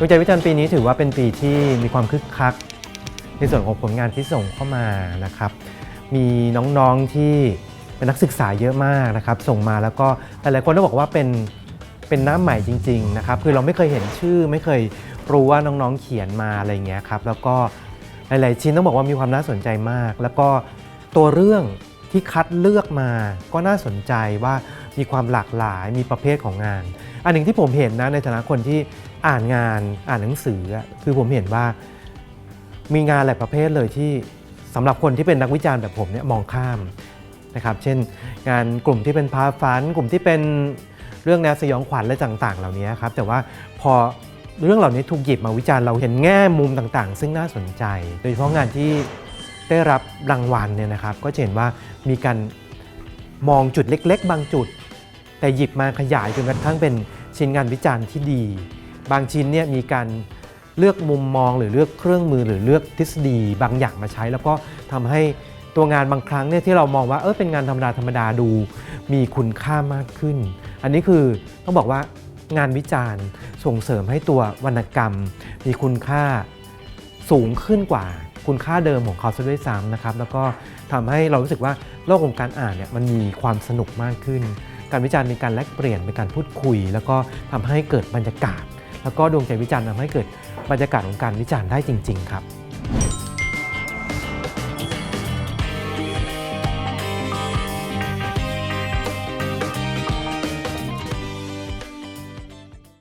ดวงใจวิจารณ์ปีนี้ถือว่าเป็นปีที่มีความคึกคัก ในส่วนของผลงานที่ส่งเข้ามานะครับ มีน้องๆที่เป็นนักศึกษาเยอะมากนะครับ ส่งมาแล้วก็หลายๆคนก็บอกว่าเป็นเป็นน้ำใหม่จริง ๆ นะครับ คือเราไม่เคยเห็นชื่อ ไม่เคยรู้ว่าน้องๆเขียนมาอะไรเงี้ยครับ แล้วก็หลายๆชิ้นต้องบอกว่ามีความน่าสนใจมาก แล้วก็ตัวเรื่องที่คัดเลือกมาก็น่าสนใจว่ามีความหลากหลายมีประเภทของงานอันหนึ่งที่ผมเห็นนะในฐานะคนที่อ่านงานอ่านหนังสือคือผมเห็นว่ามีงานหลายประเภทเลยที่สำหรับคนที่เป็นนักวิจารณ์แบบผมเนี่ยมองข้ามนะครับ เช่น งานกลุ่มที่เป็นพาฝัน กลุ่มที่เป็นเรื่องแนวสยองขวัญและต่าง ๆ เหล่านี้ครับ แต่ว่าพอเรื่องเหล่านี้ถูกหยิบมาวิจารณ์เราเห็นแง่มุมต่างๆ ซึ่งน่าสนใจ โดยเฉพาะงานที่ได้รับรางวัลเนี่ยนะครับ ก็จะเห็นว่ามีการมองจุดเล็ก ๆ บางจุด แต่หยิบมาขยายจนกระทั่งเป็นชิ้นงานวิจารณ์ที่ดี บางชิ้นเนี่ยมีการเลือกมุมมองหรือเลือกเครื่องมือหรือเลือกทฤษฎีบางอย่างมาใช้ แล้วก็ทำให้ตัวงานบางครั้งเนี่ยที่เรามองว่าเออเป็นงานธรรมดาธรรมดาดู มีคุณค่ามากขึ้น อันนี้คือต้องบอกว่างานวิจารณ์ส่งเสริมให้ตัววรรณกรรม มีคุณค่าสูงขึ้นกว่าคุณค่าเดิมของเขาซะด้วยซ้ำนะครับ แล้วก็ทำให้เรารู้สึกว่าโลกของการอ่านเนี่ยมันมีความสนุกมากขึ้น การวิจารณ์มีการแลกเปลี่ยนเป็นการพูดคุย แล้วก็ทำให้เกิดบรรยากาศ แล้วก็ดวงใจวิจารณ์ทำให้เกิดบรรยากาศของการวิจารณ์ได้จริง ๆ ครับ